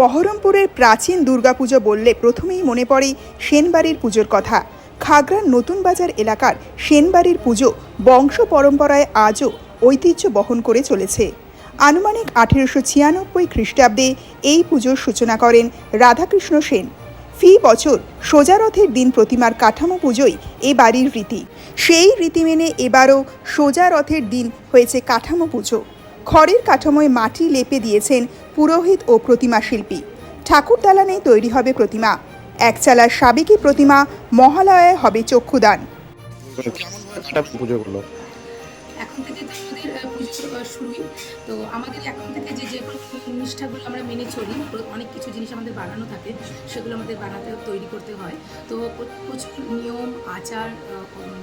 বহরমপুরের প্রাচীন দুর্গাপুজো বললে প্রথমেই মনে পড়ে সেনবাড়ির পুজোর কথা। খাগড়ার নতুন বাজার এলাকার সেনবাড়ির পুজো বংশ পরম্পরায় আজও ঐতিহ্য বহন করে চলেছে। আনুমানিক আঠেরোশো ছিয়ানব্বই খ্রিস্টাব্দে এই পুজোর সূচনা করেন রাধাকৃষ্ণ সেন। ফি বছর সোজা রথের দিন প্রতিমার কাঠামো পুজোই এ বাড়ির রীতি। সেই রীতি মেনে এবারও সোজা রথের দিন হয়েছে কাঠামো পুজো। খড়ের কাঠামোয় মাটি লেপে দিয়েছেন পুরোহিত ও প্রতিমা শিল্পী। ঠাকুর দালানে তৈরি হবে প্রতিমা। একচালার সাবেকি প্রতিমা মহালয়ায় হবে চক্ষুদান। এখন থেকে আমাদের শুরুই। তো আমাদের এখন থেকে যে যে নিষ্ঠাগুলো আমরা মেনে চলি অনেক কিছু জিনিস আমাদের বানানো থাকে সেগুলো আমাদের বানাতে তৈরি করতে হয়। তো প্রচুর নিয়ম আচার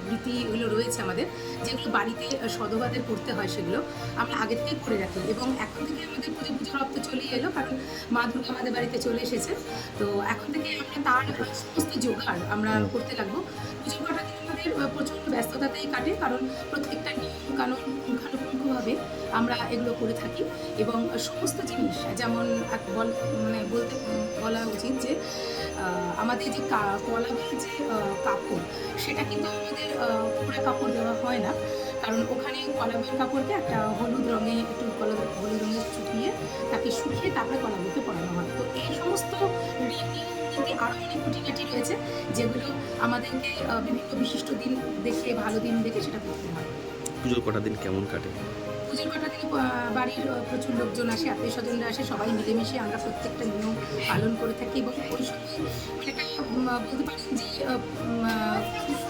রীতি এগুলো রয়েছে আমাদের যেগুলো বাড়িতে সদবাদের করতে হয় সেগুলো আমরা আগে থেকেই করে রাখি। এবং এখন থেকে আমাদের পুজো পুজো রক্ত চলেই এলো কারণ মা দুর্গা আমাদের বাড়িতে চলে এসেছে। তো এখন থেকে আমরা তার সমস্ত জোগাড় আমরা করতে লাগবো। পুজো কটা আমাদের প্রচণ্ড ব্যস্ততাতেই কাটে, কারণ প্রত্যেকটা নিয়ম কানুন পুঙ্খানুপুঙ্খভাবে আমরা এগুলো করে থাকি। এবং সমস্ত জিনিস, যেমন বল মানে বলতে, বলা উচিত যে আমাদের যে কা- কলাবের যে কাপড়, সেটা কিন্তু আমাদের পুরো কাপড় দেওয়া হয় না। কারণ ওখানে কলাবের কাপড়কে একটা হলুদ রঙে, একটু কলা, হলুদ রঙে শুকিয়ে তাকে শুকিয়ে তারপরে কলাবুকে পরানো হয়। তো এই সমস্ত রীতি আরও অনেক খুঁটিনাটি রয়েছে, যেগুলো আমাদেরকে বিভিন্ন বিশিষ্ট দিন দেখে ভালো দিন দেখে সেটা করতে হয়। পুজোর কটা দিন কেমন কাটে? পুজোর কটা দিন বাড়ির প্রচুর লোকজন আসে আত্মীয় স্বজনরা আসে সবাই মিলেমিশে আমরা প্রত্যেকটা নিয়ম পালন করে থাকি এবং ওই সময় একটা বলতে পারেন যে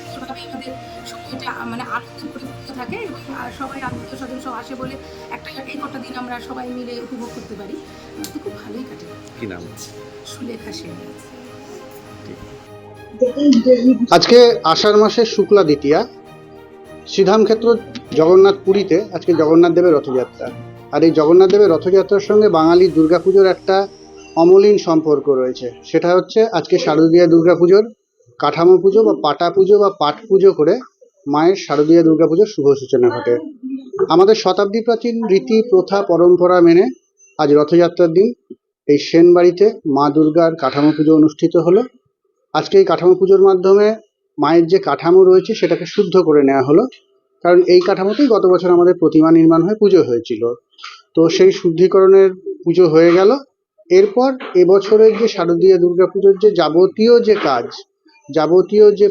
সুন্দরভাবে আমাদের সময়টা মানে আনন্দ পরিপূর্ণ থাকে এবং সবাই আত্মীয় স্বজন সব আসে বলে একটা এই কটা দিন আমরা সবাই মিলে উপভোগ করতে পারি। তো খুব ভালোই কাটে। কি নাম? সুলেখা সেন। আজকে আষাঢ় মাসের শুক্লা দ্বিতীয়া। শ্রীধাম ক্ষেত্র জগন্নাথ পুরীতে আজকে জগন্নাথ দেবের রথযাত্রা। আর এই জগন্নাথ দেবের রথযাত্রার সঙ্গে বাঙালি দুর্গাপুজোর একটা অমলিন সম্পর্ক রয়েছে। সেটা হচ্ছে আজকে শারদীয়া দুর্গাপুজোর কাঠামো পুজো বা পাটা পুজো বা পাট পুজো করে মায়ের শারদীয়া দুর্গাপুজোর শুভ সূচনা ঘটে। আমাদের শতাব্দী প্রাচীন রীতি, প্রথা, পরম্পরা মেনে আজ রথযাত্রার দিন এই সেন বাড়িতে মা দুর্গার কাঠামো পুজো অনুষ্ঠিত হলো। আজকে এই কাঠামো পুজোর মাধ্যমে মায়ের যে কাঠামো রয়েছে সেটাকে শুদ্ধ করে নেওয়া হলো। কারণ এই কাঠামোতেই গত বছর আমাদের প্রতিমা নির্মাণ হয়ে পুজো হয়েছিল। তো সেই শুদ্ধিকরণের পুজো হয়ে গেল। এরপর এবছরের যে শারদীয় দুর্গাপুজোর যে যাবতীয় যে কাজ, যাবতীয় যে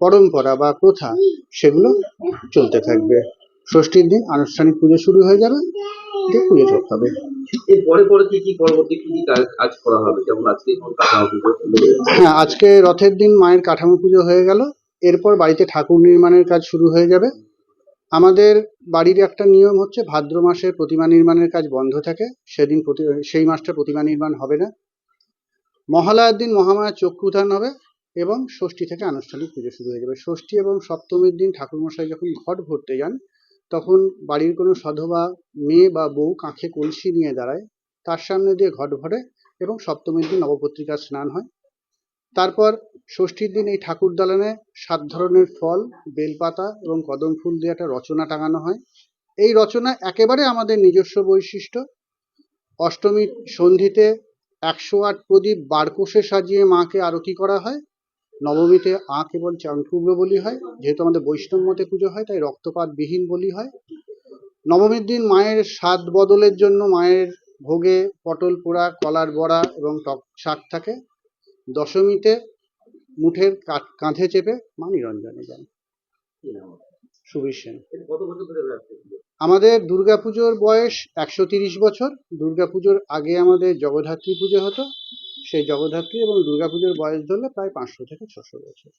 পরম্পরা বা প্রথা, সেগুলো চলতে থাকবে। ষষ্ঠীর দিন আনুষ্ঠানিক পুজো শুরু হয়ে যাবে। দিয়ে পুজো হবে। এর পরে কি কি পরবর্তী কি কি কাজ করা হবে? যেমন আজকে হ্যাঁ আজকে রথের দিন মায়ের কাঠামো পুজো হয়ে গেল। এরপর বাড়িতে ঠাকুর নির্মাণের কাজ শুরু হয়ে যাবে। আমাদের বাড়ির একটা নিয়ম হচ্ছে ভাদ্র মাসে প্রতিমা নির্মাণের কাজ বন্ধ থাকে। সেদিন প্রতি সেই মাসটা প্রতিমা নির্মাণ হবে না। মহালয়ার দিন মহামায়ার চক্ষুদান হবে এবং ষষ্ঠী থেকে আনুষ্ঠানিক পুজো শুরু হয়ে যাবে। ষষ্ঠী এবং সপ্তমীর দিন ঠাকুরমশাই যখন ঘট ভরতে যান তখন বাড়ির কোনো সধবা মেয়ে বা বউ কাঁখে কলসি নিয়ে দাঁড়ায়। তার সামনে দিয়ে ঘট ভরে এবং সপ্তমীর দিন নবপত্রিকার স্নান হয়। তারপর ষষ্ঠীর দিন এই ঠাকুর দালানে সাত ধরনের ফল, বেলপাতা এবং কদম ফুল দিয়ে একটা রচনা টাঙানো হয়। এই রচনা একেবারে আমাদের নিজস্ব বৈশিষ্ট্য। অষ্টমীর সন্ধিতে একশো আট প্রদীপ বারকোষে সাজিয়ে মাকে আরতি করা হয়। নবমীতে আ কেবল চাঙ্কুব্র বলি হয়, যেহেতু আমাদের বৈষ্ণব মতে পুজো হয়, তাই রক্তপাত বিহীন বলি হয়। নবমীর দিন মায়ের স্বাদ বদলের জন্য মায়ের ভোগে পটল পোড়া, কলার বড়া এবং টক শাক থাকে। দশমীতে মুঠের কাঁধে চেপে মা নিরঞ্জনে যান। সুবীর সেন আমাদের দুর্গাপুজোর বয়স একশো তিরিশ বছর। দুর্গাপুজোর আগে আমাদের জগদ্ধাত্রী পুজো হতো। সেই জগদ্ধাত্রী এবং দুর্গাপুজোর বয়স ধরলে প্রায় পাঁচশো থেকে ছশো বছর।